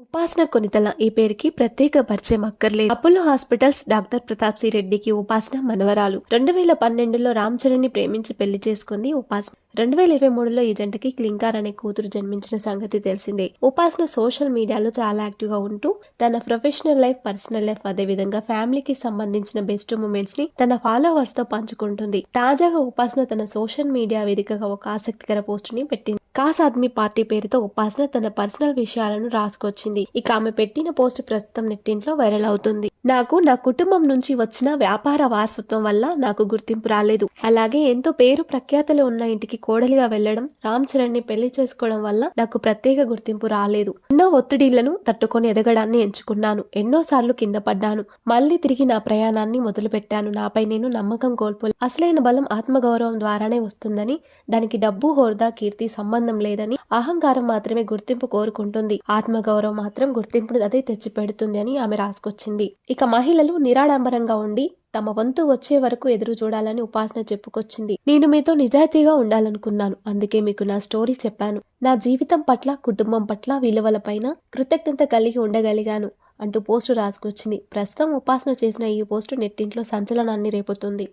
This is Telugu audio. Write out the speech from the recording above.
ఉపాసన కొనితల ఈ పేరుకి ప్రత్యేక పరిచయం అక్కర్లేదు. Apollo hospitals doctor Pratap C రెడ్డికి ఉపాసన మనవరాలు. రెండు వేల పన్నెండులో రామ్ చరణ్ని ప్రేమించి పెళ్ళి చేసుకుంది ఉపాసన. రెండు వేల ఇరవై మూడులో ఈ జంటకి క్లింకార్ అనే కూతురు జన్మించిన సంగతి తెలిసిందే. ఉపాసన సోషల్ మీడియాలో చాలా యాక్టివ్గా ఉంటూ తన ప్రొఫెషనల్ లైఫ్ పర్సనల్ లైఫ్ అదే విధంగా ఫ్యామిలీకి సంబంధించిన బెస్ట్ మూమెంట్స్ని తన ఫాలోవర్స్తో పంచుకుంటుంది. తాజాగా ఉపాసన తన సోషల్ మీడియా వేదికగా ఒక ఆసక్తికర పోస్ట్ని పెట్టింది. కాస్ ఆద్మీ పార్టీ పేరుతో ఉపాసన తన పర్సనల్ విషయాలను రాసుకొచ్చింది. ఇక ఆమె పెట్టిన పోస్ట్ ప్రస్తుతం నెట్టింట్లో వైరల్ అవుతుంది. నాకు నా కుటుంబం నుంచి వచ్చిన వ్యాపార వారసత్వం వల్ల నాకు గుర్తింపు రాలేదు. అలాగే ఎంతో పేరు ప్రఖ్యాతలు ఉన్న ఇంటికి కోడలిగా వెళ్ళడం రామ్ చరణ్ని పెళ్ళి చేసుకోవడం వల్ల నాకు ప్రత్యేక గుర్తింపు రాలేదు. ఎన్నో ఒత్తిడిలను తట్టుకొని ఎదగడాన్ని ఎంచుకున్నాను. ఎన్నో సార్లు కింద పడ్డాను. మళ్ళీ తిరిగి నా ప్రయాణాన్ని మొదలుపెట్టాను. నాపై నేను నమ్మకం కోల్పోలే. అసలైన బలం ఆత్మగౌరవం ద్వారానే వస్తుందని దానికి డబ్బు హోదా కీర్తి సంబంధం లేదని అహంకారం మాత్రమే గుర్తింపు కోరుకుంటుంది. ఆత్మగౌరవం మాత్రం గుర్తింపును అదే తెచ్చిపెడుతుంది అని ఆమె రాసుకొచ్చింది. ఇక మహిళలు నిరాడంబరంగా ఉండి తమ వంతు వచ్చే వరకు ఎదురు చూడాలని ఉపాసన చెప్పుకొచ్చింది. నేను మీతో నిజాయితీగా ఉండాలనుకున్నాను. అందుకే మీకు నా స్టోరీ చెప్పాను. నా జీవితం పట్ల కుటుంబం పట్ల విలువలపైన కృతజ్ఞత కలిగి ఉండగలిగాను అంటూ పోస్టు రాసుకొచ్చింది. ప్రస్తుతం ఉపాసన చేసిన ఈ పోస్టు నెట్టింట్లో సంచలనాన్ని రేపుతుంది.